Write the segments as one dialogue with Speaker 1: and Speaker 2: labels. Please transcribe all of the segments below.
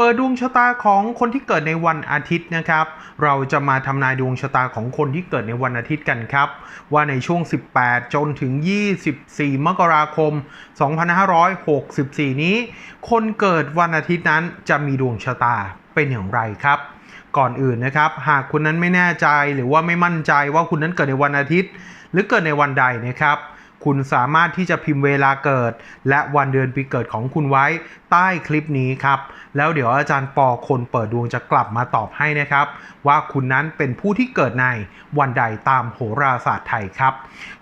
Speaker 1: เปิดดวงชะตาของคนที่เกิดในวันอาทิตย์นะครับ เราจะมาทำนายดวงชะตาของคนที่เกิดในวันอาทิตย์กันครับ ว่าในช่วง 18 จนถึง 24 มกราคม 2564 นี้ คนเกิดวันอาทิตย์นั้นจะมีดวงชะตาเป็นอย่างไรครับก่อนอื่นนะครับ หากคุณนั้นไม่แน่ใจหรือว่าไม่มั่นใจว่าคุณนั้นเกิดในวันอาทิตย์ หรือเกิดในวันใดนะครับ คุณสามารถที่จะพิมพ์เวลาเกิด และวันเดือนปีเกิดของคุณไว้ใต้คลิปนี้ครับ แล้วเดี๋ยวอาจารย์ปอคนเปิดดวงจะกลับมาตอบให้นะครับ ว่าคุณนั้นเป็นผู้ที่เกิดในวันใดตามโหราศาสตร์ไทยครับ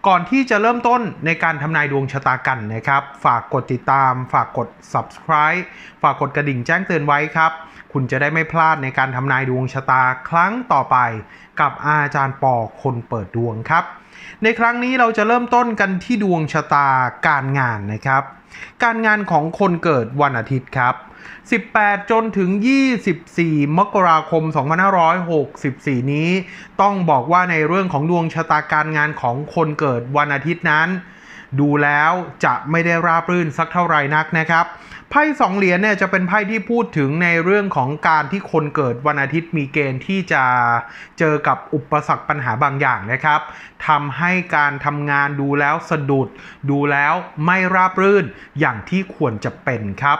Speaker 1: ก่อนที่จะเริ่มต้นในการทำนายดวงชะตากันนะครับ ฝากกดติดตาม ฝากกด subscribe ฝากกดกระดิ่งแจ้งเตือนไว้ครับ คุณจะได้ไม่พลาดในการทำนายดวงชะตาครั้งต่อไป กับอาจารย์ปอคนเปิดดวงครับ ในครั้งนี้เราจะเริ่มต้นกันที่ดวงชะตาการงานนะครับ การงานของคนเกิดวันอาทิตย์ครับ 18 จนถึง 24 มกราคม 2564 นี้ ต้องบอกว่าในเรื่องของดวงชะตาการงานของคนเกิดวันอาทิตย์นั้น ดูแล้วจะไม่ได้ราบรื่นสักเท่าไหร่นักนะครับไพ่สองเหรียญเนี่ยจะเป็นไพ่ที่พูดถึงในเรื่องของการที่คนเกิดวันอาทิตย์มีเกณฑ์ที่จะเจอกับอุปสรรคปัญหาบางอย่างนะครับทำให้การทำงานดูแล้วสะดุด ดูแล้วไม่ราบรื่นอย่างที่ควรจะเป็นครับ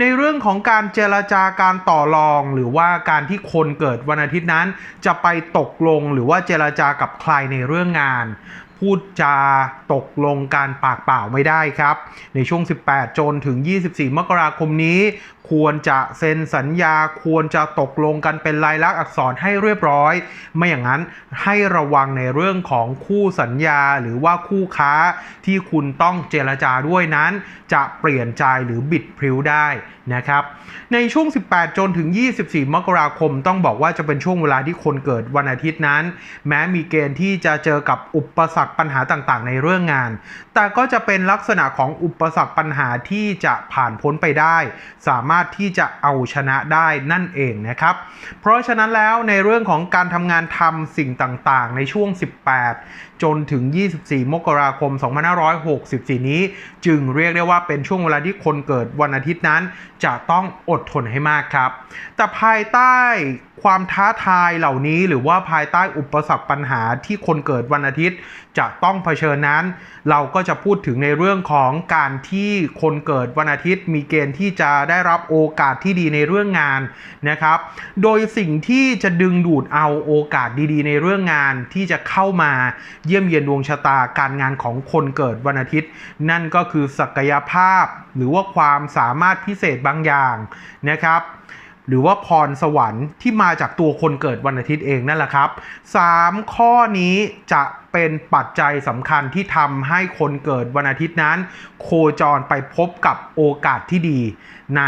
Speaker 1: ในเรื่องของการเจรจาการต่อรอง หรือว่าการที่คนเกิดวันอาทิตย์นั้น จะไปตกลงหรือว่าเจรจากับใครในเรื่องงาน พูดจาตกลงการปากเปล่าไม่ได้ครับ ในช่วง 18 จนถึง 24 มกราคมนี้ ควรจะเซ็นสัญญาควรจะตกลงกันเป็นลายลักษณ์อักษรให้เรียบร้อย ไม่อย่างนั้นให้ระวังในเรื่องของคู่สัญญาหรือว่าคู่ค้าที่คุณต้องเจรจาด้วยนั้น จะเปลี่ยนใจหรือบิดพริ้วได้นะครับในช่วง 18 จนถึง 24 มกราคม ต้องบอกว่าจะเป็นช่วงเวลาที่คนเกิดวันอาทิตย์นั้น แม้มีเกณฑ์ที่จะเจอกับอุปสรรคปัญหาต่างๆ ในเรื่องงาน แต่ก็จะเป็นลักษณะของอุปสรรคปัญหาที่จะผ่านพ้นไปได้ สามารถที่จะเอาชนะได้นั่นเองนะครับ เพราะฉะนั้นแล้วในเรื่องของการทำงานทำสิ่งต่างๆ ในช่วง 18 จนถึง 24 มกราคม 2564 นี้ จึงเรียกได้ว่าเป็นช่วงเวลาที่คนเกิดวันอาทิตย์นั้น จะต้องอดทนให้มากครับ แต่ภายใต้ ความท้าทายเหล่านี้หรือว่าภายใต้อุปสรรคปัญหาที่คนเกิดวันอาทิตย์ จะต้องเผชิญนั้น เราก็จะพูดถึงในเรื่องของการที่คนเกิดวันอาทิตย์ มีเกณฑ์ที่จะได้รับโอกาสที่ดีในเรื่องงานนะครับ โดยสิ่งที่จะดึงดูดเอาโอกาสดีๆ ในเรื่องงานที่จะเข้ามาเยี่ยมเยียนดวงชะตาการงานของคนเกิดวันอาทิตย์ นั่นก็คือศักยภาพ หรือว่าความสามารถพิเศษบางอย่างนะครับ หรือว่าพรสวรรค์ที่มาจากตัวคนเกิดวันอาทิตย์เองนั่นแหละครับ 3 ข้อนี้จะเป็นปัจจัยสำคัญที่ทำให้คนเกิดวันอาทิตย์นั้น โคจรไปพบกับโอกาสที่ดีใน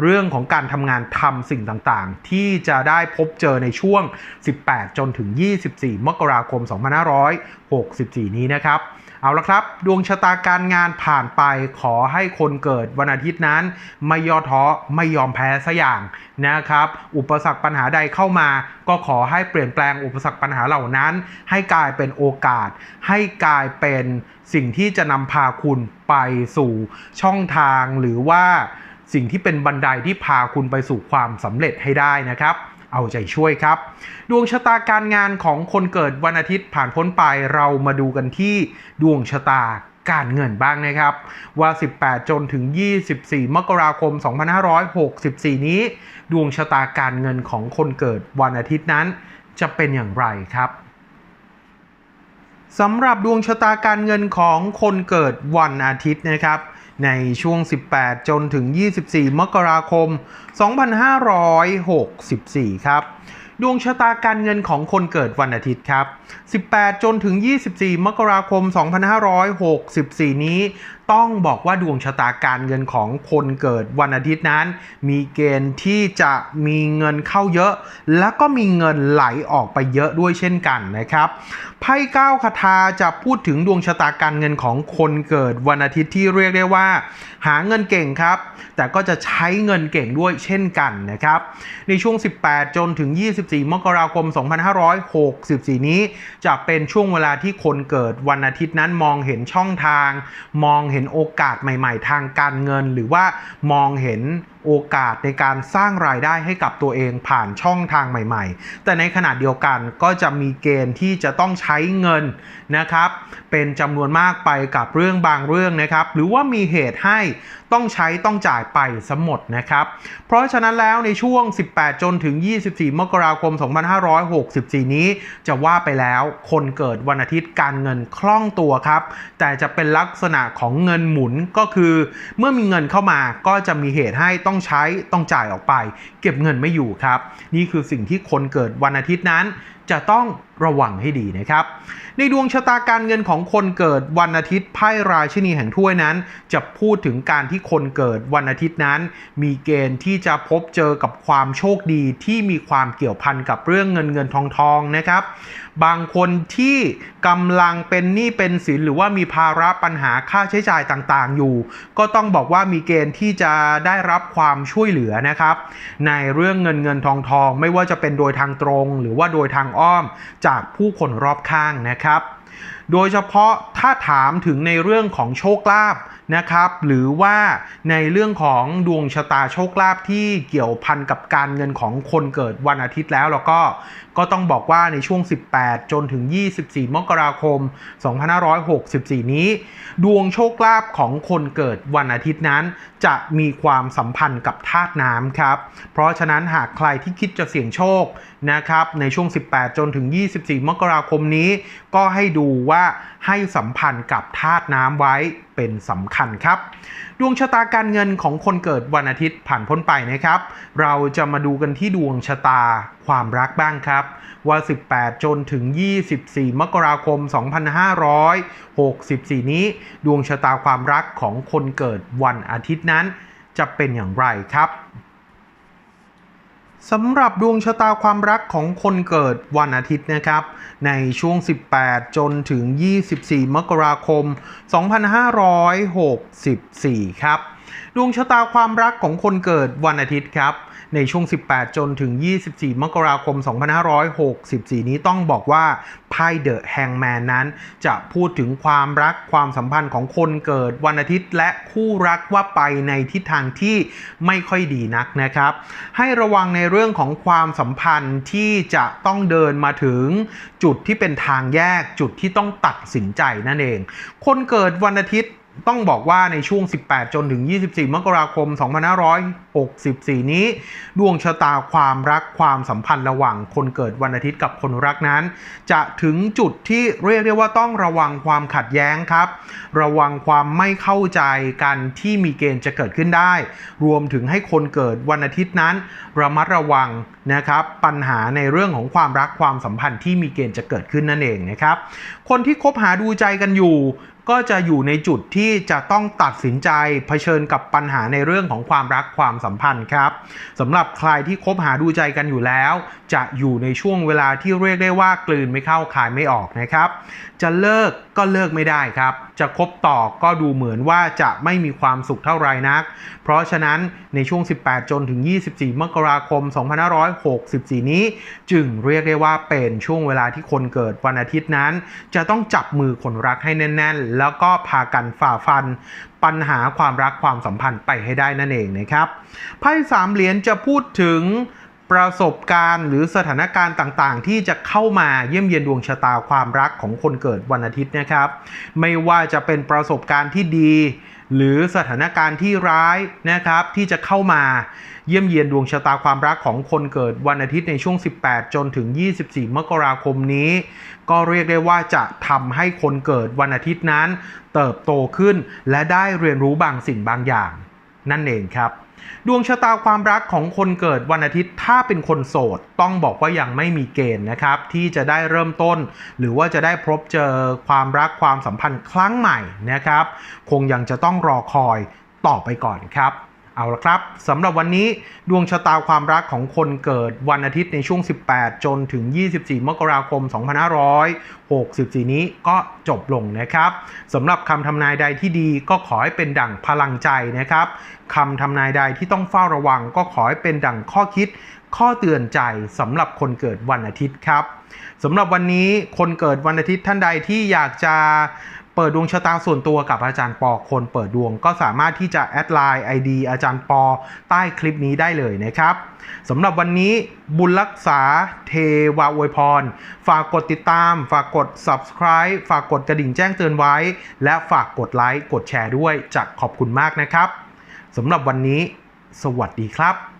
Speaker 1: เรื่องของการทำงานทำสิ่งต่างๆ ที่จะได้พบเจอในช่วง 18 จนถึง 24 มกราคม 2564 นี้นะครับ เอาละครับ ดวงชะตาการงานผ่านไปขอให้คนเกิดวันอาทิตย์นั้น ไม่ย่อท้อไม่ยอมแพ้สัอย่างนะครับ อุปสรรคปัญหาใดเข้ามา ก็ขอให้เปลี่ยนแปลงอุปสรรคปัญหาเหล่านั้น ให้กลายเป็นโอกาส ให้กลายเป็นสิ่งที่จะนำพาคุณไปสู่ช่องทางหรือว่าสิ่งที่เป็นบันไดที่พาคุณไปสู่ความสำเร็จให้ได้นะครับ เอาใจช่วยครับ ดวงชะตาการงานของคนเกิดวันอาทิตย์ผ่านพ้นไปเรามาดูกันที่ดวงชะตาการเงินบ้างนะครับ ว่า 18 จนถึง 24 มกราคม 2564 นี้ ดวงชะตาการเงินของคนเกิดวันอาทิตย์นั้น จะเป็นอย่างไรครับสำหรับดวงชะตาการเงินของคนเกิดวันอาทิตย์นะครับ ในช่วง 18 จนถึง 24 มกราคม 2564 ครับ ดวงชะตาการเงินของคนเกิดวันอาทิตย์ครับ 18 จนถึง 24 มกราคม 2564 นี้ ต้องบอกว่าดวงชะตาการเงินของคนเกิดวันอาทิตย์นั้น มีเกณฑ์ที่จะมีเงินเข้าเยอะ แล้วก็มีเงินไหลออกไปเยอะด้วยเช่นกันนะครับไพ่เก้าคาถาจะพูดถึงดวงชะตาการเงินของคนเกิดวันอาทิตย์ที่เรียกได้ว่า หาเงินเก่งครับ แต่ก็จะใช้เงินเก่งด้วยเช่นกันนะครับในช่วง 18 จนถึง 24 มกราคม 2564 นี้ จะเป็นช่วงเวลาที่คนเกิดวันอาทิตย์นั้นมองเห็นช่องทาง มองเห็นโอกาสใหม่ ๆ ทางการเงิน หรือว่ามองเห็นโอกาสในการสร้างรายได้ให้กับตัวเองผ่านช่องทางใหม่ๆ แต่ในขณะเดียวกันก็จะมีเกณฑ์ที่จะต้องใช้เงินนะครับ เป็นจำนวนมากไปกับเรื่องบางเรื่องนะครับ หรือว่ามีเหตุให้ต้องใช้ต้องจ่ายไปสมดนะครับ เพราะฉะนั้นแล้วในช่วง 18 จนถึง 24 มกราคม 2564 นี้ จะว่าไปแล้วคนเกิดวันอาทิตย์การเงินคล่องตัวครับ แต่จะเป็นลักษณะของเงินหมุนก็คือ เมื่อมีเงินเข้ามาก็จะมีเหตุให้ต้อง้องใช้ต้องจ่ายออกไป เก็บเงินไม่อยู่ครับ นี่คือสิ่งที่คนเกิดวันอาทิตย์นั้น จะต้องระวังให้ดีนะครับ ในดวงชะตาการเงินของคนเกิดวันอาทิตย์ไพ่ราชินีแห่งถ้วยนั้น จะพูดถึงการที่คนเกิดวันอาทิตย์นั้น มีเกณฑ์ที่จะพบเจอกับความโชคดีที่มีความเกี่ยวพันกับเรื่องเงินเงินทองทองนะครับ บางคนที่กำลังเป็นหนี้เป็นสินหรือว่ามีภาระปัญหาค่าใช้จ่ายต่างๆ อยู่ ก็ต้องบอกว่ามีเกณฑ์ที่จะได้รับความช่วยเหลือนะครับ ในเรื่องเงินเงินทองทอง ไม่ว่าจะเป็นโดยทางตรง หรือว่าโดยทางอ้อมจากผู้คนรอบข้างนะครับ โดยเฉพาะถ้าถามถึงในเรื่องของโชคลาภนะครับ หรือว่าในเรื่องของดวงชะตาโชคลาภที่เกี่ยวพันกับการเงินของคนเกิดวันอาทิตย์แล้วแล้วก็ก็ต้องบอกว่าในช่วง 18 จนถึง 24 มกราคม 2564 นี้ ดวงโชคลาภของคนเกิดวันอาทิตย์นั้น จะมีความสัมพันธ์กับธาตุน้ำครับ เพราะฉะนั้นหากใครที่คิดจะเสี่ยงโชคนะครับในช่วง 18 จนถึง 24 มกราคมนี้ ก็ให้ดูว่าให้สัมพันธ์กับธาตุน้ำไว้เป็นสำคัญครับ ดวงชะตาการเงินของคนเกิดวันอาทิตย์ผ่านพ้นไปนะครับ เราจะมาดูกันที่ดวงชะตาความรักบ้างครับ ว่า 18 จนถึง 24 มกราคม 2564 นี้ ดวงชะตาความรักของคนเกิดวันอาทิตย์นั้นจะเป็นอย่างไรครับ สำหรับดวงชะตาความรักของคนเกิดวันอาทิตย์นะครับ ในช่วง 18 จนถึง 24 มกราคม 2564 ครับ ดวงชะตาความรักของคนเกิดวันอาทิตย์ครับ ในช่วง 18 จนถึง 24 มกราคม 2564 นี้ต้องบอกว่าไพ่เดอะแฮงแมนนั้น จะพูดถึงความรักความสัมพันธ์ของคนเกิดวันอาทิตย์ และคู่รักว่าไปในทิศทางที่ไม่ค่อยดีนักนะครับ ให้ระวังในเรื่องของความสัมพันธ์ที่จะต้องเดินมาถึงจุดที่เป็นทางแยกจุดที่ต้องตัดสินใจนั่นเอง คนเกิดวันอาทิตย์ ต้องบอกว่าในช่วง 18 จนถึง 24 มกราคม 2564 นี้ ดวงชะตาความรักความสัมพันธ์ระหว่างคนเกิดวันอาทิตย์กับคนรักนั้น จะถึงจุดที่เรียกได้ว่าต้องระวังความขัดแย้งครับ ระวังความไม่เข้าใจกันที่มีเกณฑ์จะเกิดขึ้นได้ รวมถึงให้คนเกิดวันอาทิตย์นั้น ระมัดระวังนะครับปัญหาในเรื่องของความรักความสัมพันธ์ที่มีเกณฑ์จะเกิดขึ้นนั่นเองนะครับคนที่คบหาดูใจกันอยู่ก็จะอยู่ในจุดที่จะต้องตัดสินใจเผชิญกับปัญหาในเรื่องของความรักความสัมพันธ์ครับสำหรับใครที่คบหาดูใจกันอยู่แล้ว จะอยู่ในช่วงเวลาที่เรียกได้ว่ากลืนไม่เข้าคายไม่ออกนะครับ จะเลิกก็เลิกไม่ได้ครับ จะคบต่อก็ดูเหมือนว่าจะไม่มีความสุขเท่าไรนัก เพราะฉะนั้นในช่วง 18 จนถึง 24 มกราคม 2564 นี้ จึงเรียกได้ว่าเป็นช่วงเวลาที่คนเกิดวันอาทิตย์นั้น จะต้องจับมือคนรักให้แน่น ๆ แล้วก็พากันฝ่าฟัน ปัญหาความรักความสัมพันธ์ไปให้ได้นั่นเองนะครับไพ่สามเหรียญจะพูดถึง ประสบการณ์หรือสถานการณ์ต่างๆ ที่จะเข้ามาเยี่ยมเยียนดวงชะตาความรักของคนเกิดวันอาทิตย์นะครับ ไม่ว่าจะเป็นประสบการณ์ที่ดี หรือสถานการณ์ที่ร้ายนะครับที่จะเข้ามาเยี่ยมเยียนดวงชะตาความรักของคนเกิดวันอาทิตย์ในช่วง 18 จนถึง 24 มกราคมนี้ ก็เรียกได้ว่าจะทำให้คนเกิดวันอาทิตย์นั้น เติบโตขึ้นและได้เรียนรู้บางสิ่งบางอย่าง นั่นเองครับ ดวงชะตาความรักของคนเกิดวันอาทิตย์ถ้าเป็นคนโสด ต้องบอกว่ายังไม่มีเกณฑ์นะครับ ที่จะได้เริ่มต้น หรือว่าจะได้พบเจอความรักความสัมพันธ์ครั้งใหม่นะครับ คงยังจะต้องรอคอยต่อไปก่อนครับ เอาละครับสำหรับวันนี้ดวงชะตาความรักของคนเกิดวันอาทิตย์ในช่วง 18 จนถึง 24 มกราคม 2564 นี้ก็จบลงนะครับสำหรับคำทำนายใดที่ดีก็ขอให้เป็นดั่งพลังใจนะครับคำทำนายใดที่ต้องเฝ้าระวังก็ขอให้เป็นดั่งข้อคิด ข้อเตือนใจสำหรับคนเกิดวันอาทิตย์ครับสำหรับวันนี้คนเกิดวันอาทิตย์ท่านใดที่อยากจะ ปิดดวงชะตาส่วนตัวกับอาจารย์ปอคนเปิดดวงก็สามารถที่จะแอดไลน์ ID อาจารย์ปอใต้คลิปนี้ได้เลยนะครับสำหรับวันนี้บุญรักษาเทวาอวยพร ฝากกดติดตาม ฝากกด subscribe ฝากกดกระดิ่งแจ้งเตือนไว้ และฝากกดไลค์กดแชร์ด้วยจะขอบคุณมากนะครับสำหรับวันนี้ สวัสดีครับ